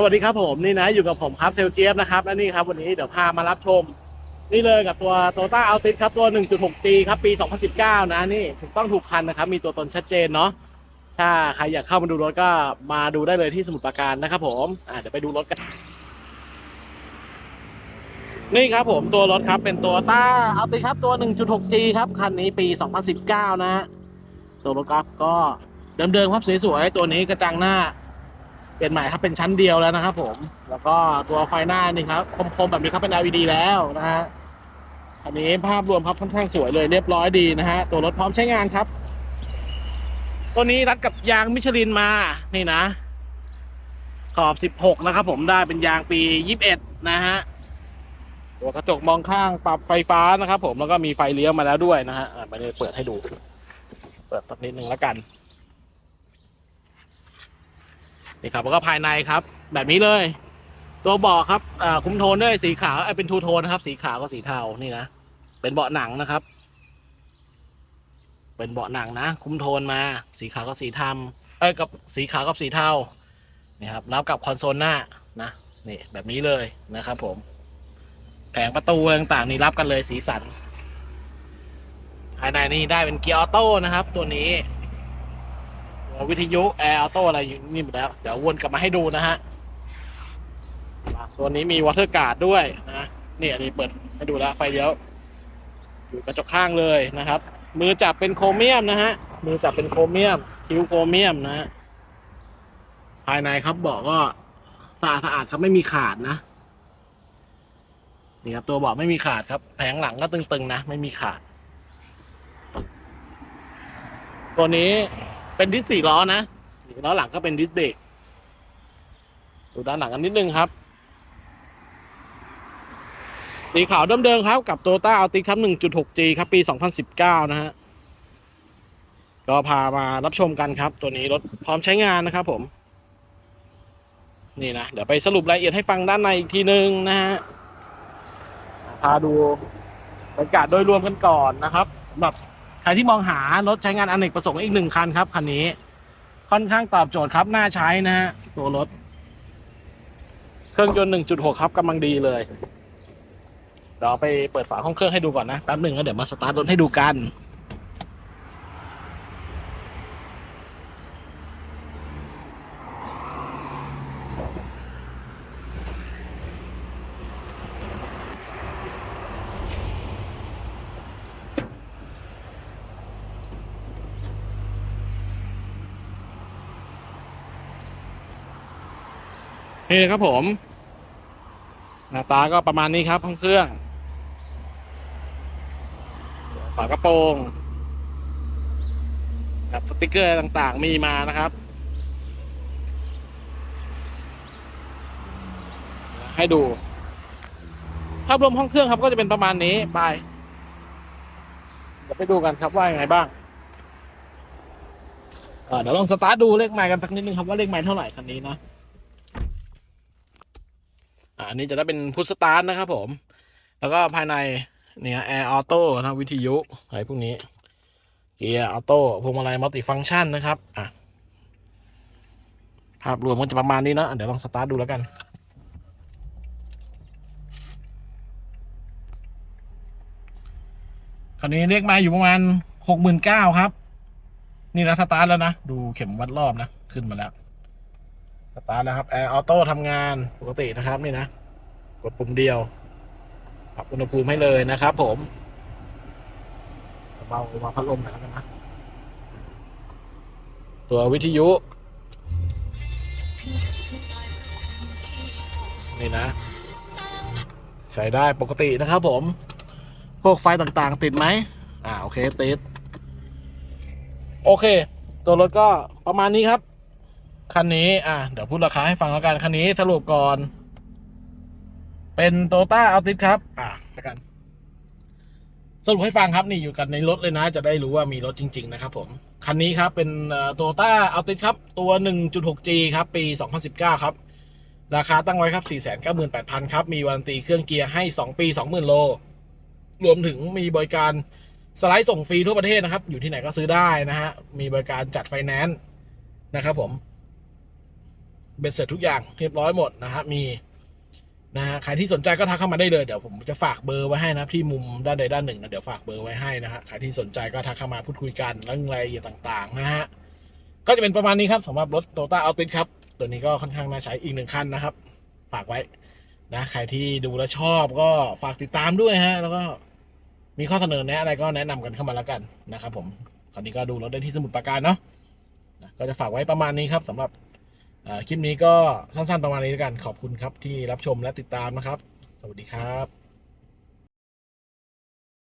สวัสดีครับผมนี่นะอยู่กับผมครับเซลเจียบนะครับและนี่ครับวันนี้เดี๋ยวพามารับชม นี่เลยกับตัวโตต้าอัลติสครับตัว 1.6G ครับปี 2019 นะนี่ถูกต้องถูกคันนะครับ มีตัวตนชัดเจนเนาะถ้าใครอยากเข้ามาดูรถก็มาดูได้เลยที่สมุทรปราการนะครับผมอ่าเดี๋ยวไปดูรถกัน นี่ครับผมตัวรถครับเป็นตัวต้าเอัลติสครับตัว 1.6G ครับคันนี้ปี 2019 นะฮะตัวรถครับก็เดิมๆครับสวยๆตัวนี้กระจังหน้า เป็นใหม่ครับเป็นชั้นเดียวแล้วนะครับ ผม แล้วก็ตัวไฟหน้านี่ครับคมๆแบบนี้ครับเป็น LED แล้วนะฮะอันนี้ภาพรวมครับค่อนข้างสวยเลยเรียบร้อยดีนะฮะตัวรถพร้อมใช้งานครับ ตัวนี้รัดกับยางมิชลินมานี่นะ ขอบ 16 นะครับ ผมได้เป็นยางปี 21 นะฮะตัวกระจกมองข้างปรับไฟฟ้านะครับ ผมแล้วก็มีไฟเลี้ยวมาแล้วด้วยนะฮะอะไปเลยเปิดให้ดู เปิดสักนิดนึงแล้วกัน นี่ครับแล้วก็ภายในครับ แบบนี้เลย ตัวเบาะครับอ่าคุ้มโทนด้วยสีขาวเอ้ยเป็นทูโทนนะครับ สีขาวกับสีเทานี่นะเป็นเบาะหนังนะครับ เป็นเบาะหนังนะ คุ้มโทนมา สีขาวกับสีทำเอ้ยกับสีขาวกับสีเทานี่ครับแล้วกับคอนโซลหน้านะนี่แบบนี้เลยนะครับ ผม แผงประตูต่างๆนี่รับกันเลยสีสันภายในนี่ได้เป็นเกียร์ออโต้นะครับ ตัวนี้ วิทยุแอร์ออโต้อะไรอยู่นี่หมดแล้ว เดี๋ยววนกลับมาให้ดูนะฮะตัวนี้มีวอเตอร์การ์ดด้วยนะนี่อันนี้เปิดให้ดูแล้วไฟเลี้ยวอยู่กระจกข้างเลยนะครับ มือจับเป็นโครเมียมนะฮะมือจับเป็นโครเมียม คิ้วโครเมียมนะฮะภายในครับบอกก็สะอาดสะอาดครับไม่มีขาดนะนี่ครับตัวเบอกไม่มีขาดครับ แผงหลังก็ตึงๆนะ ไม่มีขาด ตัวนี้ เป็นดิสสี่ล้อนะล้อหลังก็เป็นดิสเบรกดูด้านหลังกันนิดนึงครับ สีขาวเดิมๆครับกับโตต้าอัลติครับ 1.6G ครับปี 2019 นะฮะ ก็พามารับชมกันครับ ตัวนี้รถพร้อมใช้งานนะครับผม นี่นะ เดี๋ยวไปสรุปรายละเอียดให้ฟังด้านในอีกทีนึงนะฮะ พาดูบรรยากาศโดยรวมกันก่อนนะครับสำหรับ รที่มองหารถใช้งานอเนกประสงค์อีกหนึ่งคันครับคันนี้ ค่อนข้างตอบโจทย์ครับน่าใช้นะฮะตัวรถ เครื่องยนต์ 1.6 ครับกำลังดีเลยเดี๋ยวเอาไปเปิดฝาห้องเครื่องให้ดูก่อนนะแป๊บหนึ่งแล้วเดี๋ยวมาสตาร์ทรถให้ดูกัน นี่ครับผม หน้าตาก็ประมาณนี้ครับห้องเครื่อง ฝากระโปรงครับสติกเกอร์ต่างๆ มีมานะครับ ให้ดูภาพรวมห้องเครื่องครับก็จะเป็นประมาณนี้ไปเดี๋ยวไปดูกันครับว่ายังไงบ้างเดี๋ยวลองสตาร์ทดูเลขไมล์กันสักนิดนึงครับว่าเลขไมล์เท่าไหร่คันนี้นะ อันนี้จะได้เป็นพุทสตาร์ทนะครับผม แล้วก็ภายในเนี่ยแอร์ออโต้นะวิทยุอะไรพวกนี้ เกียร์ออโต้พวงมาลัยมัลติฟังก์ชันนะครับอะภาพรวมก็จะประมาณนี้นะ เดี๋ยวลองสตาร์ทดูแล้วกันคราวนี้เรียกมาอยู่ประมาณหกหมื่นเก้าครับ นี่นะสตาร์ทแล้วนะ ดูเข็มวัดรอบนะ ขึ้นมาแล้ว ตาร์ทแล้วครับแอร์ออโต้ทำงานปกตินะครับนี่นะ กดปุ่มเดียว ปรับอุณหภูมิให้เลยนะครับผมเบามาพัดลมหน่อยแล้วกันนะ ตัววิทยุ นี่นะ ใช้ได้ปกตินะครับผม พวกไฟต่างๆ ติดไหม อ่า โอเค ติด โอเค ตัวรถก็ประมาณนี้ครับ คันนี้อะเดี๋ยวพูดราคาให้ฟังแล้วกันคันนี้สรุปก่อน เป็นโตต้าอัลติสครับ อะแล้วกัน สรุปให้ฟังครับนี่อยู่กันในรถเลยนะ จะได้รู้ว่ามีรถจริง ๆ นะครับผม คันนี้ครับเป็นโตต้าอัลติสครับ ตัว 1.6G ครับ ปี 2019 ครับ ราคาตั้งไว้ครับ 498,000 ครับ มีวารันตีเครื่องเกียร์ให้ 2 ปี 20,000 โล รวมถึงมีบริการสไลด์ส่งฟรีทั่วประเทศนะครับ อยู่ที่ไหนก็ซื้อได้นะฮะ มีบริการจัดไฟแนนซ์นะครับผม เบ็ดเสร็จทุกอย่างเรียบร้อยหมดนะฮะมีนะฮะใครที่สนใจก็ทักเข้ามาได้เลยเดี๋ยวผมจะฝากเบอร์ไว้ให้นะที่มุมด้านใดด้านหนึ่งนะเดี๋ยวฝากเบอร์ไว้ให้นะฮะใครที่สนใจก็ทักเข้ามาพูดคุยกันเรื่องรายละเอียดต่างๆนะฮะก็จะเป็นประมาณนี้ครับสำหรับรถโตต้าอัลติครับ ตัวนี้ก็ค่อนข้างน่าใช้อีกหนึ่งคันนะครับ ฝากไว้นะใครที่ดูแลชอบก็ฝากติดตามด้วยฮะแล้วก็มีข้อเสนอแนะอะไรก็แนะนำกันเข้ามาแล้วกันนะครับผมคราวนี้ก็ดูรถได้ที่สมุดปราการเนาะก็จะฝากไว้ประมาณนี้ครับสำหรับ คลิปนี้ก็สั้นๆประมาณนี้แล้วกันขอบคุณครับที่รับชมและติดตามนะครับ สวัสดีครับ